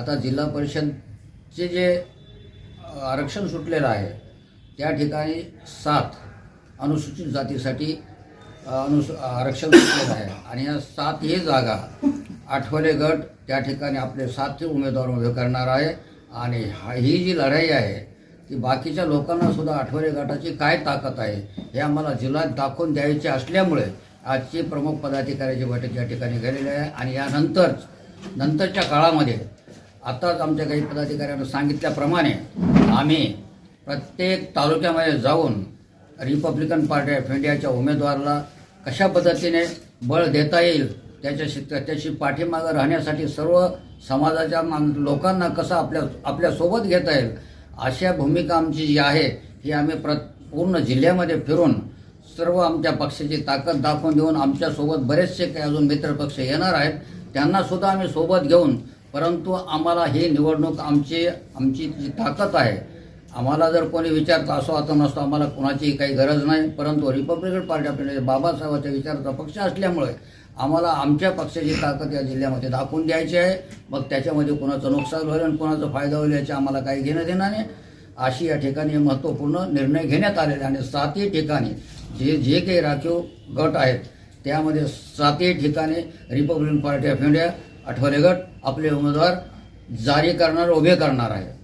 आता जिल्हा परिषदचे जे आरक्षण सुटलेलं आहे त्या ठिकाणी सात अनुसूचित जातीसाठी अनुस अनुसू आरक्षण सुटलेलं आहे. आणि या सातही जागा आठवले गट त्या ठिकाणी आपले सातही उमेदवार उभे करणार आहे. आणि हा- ही जी लढाई आहे ती बाकीच्या लोकांना सुद्धा आठवले गटाची काय ताकद आहे हे आम्हाला जिल्ह्यात दाखवून द्यायचे असल्यामुळे आजची प्रमुख पदाधिकाऱ्याची बैठक या ठिकाणी झालेली आहे. आणि यानंतर नंतरच्या काळामध्ये आताच आमच्या काही पदाधिकाऱ्यांना सांगितल्याप्रमाणे आम्ही प्रत्येक तालुक्यामध्ये जाऊन रिपब्लिकन पार्टी ऑफ इंडियाच्या उमेदवाराला कशा पद्धतीने बळ देता येईल त्याच्याशी त्याची पाठीमागं राहण्यासाठी सर्व समाजाच्या मान लोकांना कसं आपल्या आपल्यासोबत घेता येईल अशा भूमिका आमची जी आहे ही आम्ही प्र पूर्ण जिल्ह्यामध्ये फिरून सर्व आमच्या पक्षाची ताकद दाखवून देऊन आमच्यासोबत बरेचसे काही अजून मित्रपक्ष येणार आहेत त्यांनासुद्धा आम्ही सोबत घेऊन परंतु आम्हाला ही निवडणूक आमची आमची जी ताकद आहे आम्हाला जर कोणी विचारतं असं आता नसतो आम्हाला कोणाची काही गरज नाही. परंतु रिपब्लिकन पार्टी आपल्याला बाबासाहेबांच्या विचाराचा पक्ष असल्यामुळे आम्हाला आमच्या पक्षाची ताकद या जिल्ह्यामध्ये दाखवून द्यायची आहे. मग त्याच्यामध्ये कोणाचं नुकसान होईल आणि कोणाचा फायदा होईल याचे आम्हाला काही घेणं देणं नाही. अशी या ठिकाणी महत्त्वपूर्ण निर्णय घेण्यात आलेले आणि सातही ठिकाणी जे जे काही राखीव गट आहेत त्यामध्ये सातही ठिकाणी Republican Party of India Athawale गट आपले उमेदवार जारी करणार उभे करणार आहे